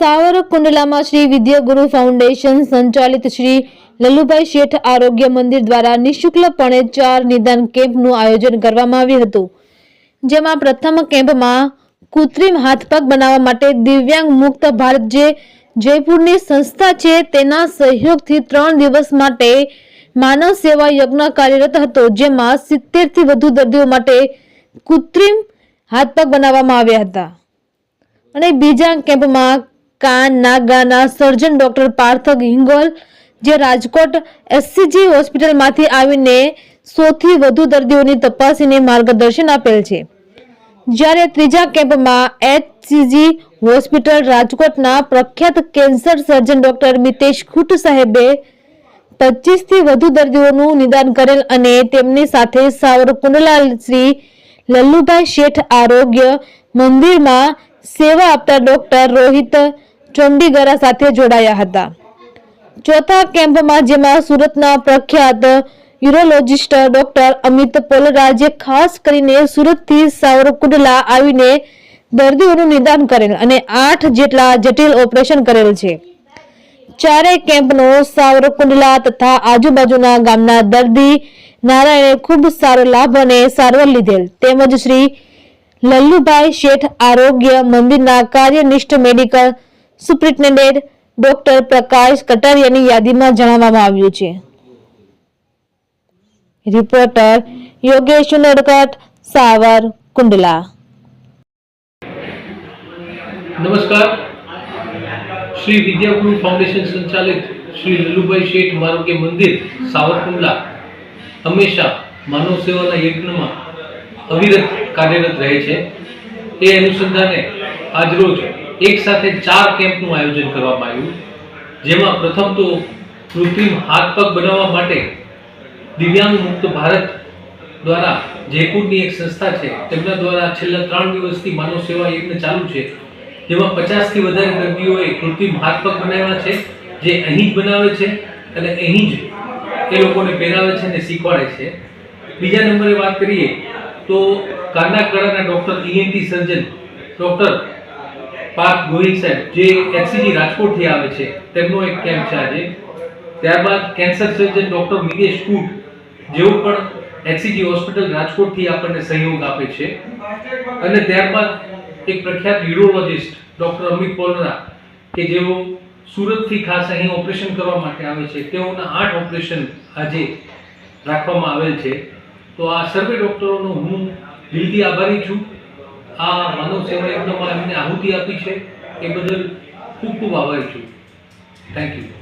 સાવરકુંડલામાં Shri વિદ્યાગુરુ foundation સંચાલિત શ્રી લલ્લુભાઈ શેઠ આરોગ્ય મંદિર દ્વારા નિઃશુલ્કપણે ચાર નિદાન કેમ્પનું આયોજન કરવામાં આવ્યું હતું, જેમાં પ્રથમ કેમ્પમાં કૃત્રિમ હાથપગ બનાવવા માટે દિવ્યાંગ મુક્ત ભારત જે જયપુરની સંસ્થા છે તેના સહયોગથી ત્રણ દિવસ માટે માનવ સેવા યજ્ઞ કાર્યરત હતો, જેમાં સિત્તેરથી વધુ દર્દીઓ માટે કૃત્રિમ હાથપગ બનાવવામાં આવ્યા હતા. અને બીજા કેમ્પમાં કાન નાગાના સર્જન ડોક્ટર પાર્થ હિંગોલ, જે રાજકોટ એસસીજી હોસ્પિટલમાંથી આવીને સોથી વધુ દર્દીઓની તપાસીને માર્ગદર્શન આપેલ છે. જ્યારે ત્રીજા કેમ્પમાં એચસીજી હોસ્પિટલ રાજકોટના પ્રખ્યાત cancer surgeon doctor Mitesh Khunt સાહેબે પચીસથી વધુ દર્દીઓનું નિદાન કરેલ અને તેમની સાથે સાવર પુનલાલ શ્રી, લલ્લુભાઈ શેઠ આરોગ્ય મંદિરમાં સેવા આપતા ડોક્ટર રોહિત ચોંડીગરા સાથે જોડાયા હતા. ચોથા કેમ્પમાં જેમાં સુરતના પ્રખ્યાત યુરોલોજિસ્ટ ડોક્ટર અમિત પોલરાજે ખાસ કરીને સુરતથી સાવરકુંડલા આવીને દર્દીઓનું નિદાન કરેલ અને આઠ જેટલા જટિલ ઓપરેશન કરેલ છે. ચારેય કેમ્પનો સાવરકુંડલા તથા આજુબાજુના ગામના દર્દી નારાયણે ખૂબ સારો લાભ અને સારવાર લીધેલ. તેમજ શ્રી લલ્લુભાઈ શેઠ આરોગ્ય મંદિરના કાર્યનિષ્ઠ મેડિકલ સુપ્રિન્ટેન્ડન્ટ ડોક્ટર પ્રકાશ કટારિયાની યાદીમાં જણાવવામાં આવ્યું છે. રિપોર્ટર યોગેશ નડકટ, સાવર, કુંડલા. નમસ્કાર. શ્રી વિદ્યાગુરુ ફાઉન્ડેશન સંચાલિત શ્રી લલ્લુભાઈ શેઠ આરોગ્ય મંદિર સાવરકુંડલા હંમેશા માનવ સેવાના યજ્ઞમાં અવિરત કાર્યરત રહે છે. એ અનુસંધાને આજરોજ એક સાથે ચાર કેમ્પનું આયોજન કરવામાં આવ્યું. જેમાં પ્રથમ તો કૃત્રિમ હાથ પગ બનાવવા માટે દિવ્યાંગ મુક્ત ભારત દ્વારા જયપુરની એક સંસ્થા છે. તેમના દ્વારા છેલ્લા ત્રણ દિવસથી માનવ સેવા યજ્ઞ ચાલુ છે. જેમાં પચાસથી વધારે દર્દીઓએ કૃત્રિમ હાથ પગ બનાવ્યા છે, જે અહીં જ બનાવે છે અને અહીં જ એ લોકોને પહેરાવે છે અને શીખવાડે છે. બીજા નંબરે વાત કરીએ તો કાના કળાના doctor ENT surgeon doctor Parth Gohil saheb, જે એક્સીજી રાજકોટથી આવે છે, તેમનો એક કેમ્પ છે આજે. ત્યારબાદ કેન્સર સર્જન ડોક્ટર મિતેશ કુટ જેઓ પણ એક્સીજી હોસ્પિટલ રાજકોટથી આપણને સહયોગ આપે છે. અને ત્યારબાદ એક પ્રખ્યાત યુરોલોજિસ્ટ ડોક્ટર અમિત પોલરા કે જેઓ સુરતથી ખાસ અહીં ઓપરેશન કરવા માટે આવે છે. તેઓના આઠ ઓપરેશન આજે રાખવામાં આવેલ છે. તો આ સર્વે ડૉક્ટરોનો હું દિલથી આભારી છું. આ માનવ સેવા યજ્ઞમાં એમને આહુતિ આપી છે. એ બદલ ખૂબ ખૂબ આભારી છું. Thank you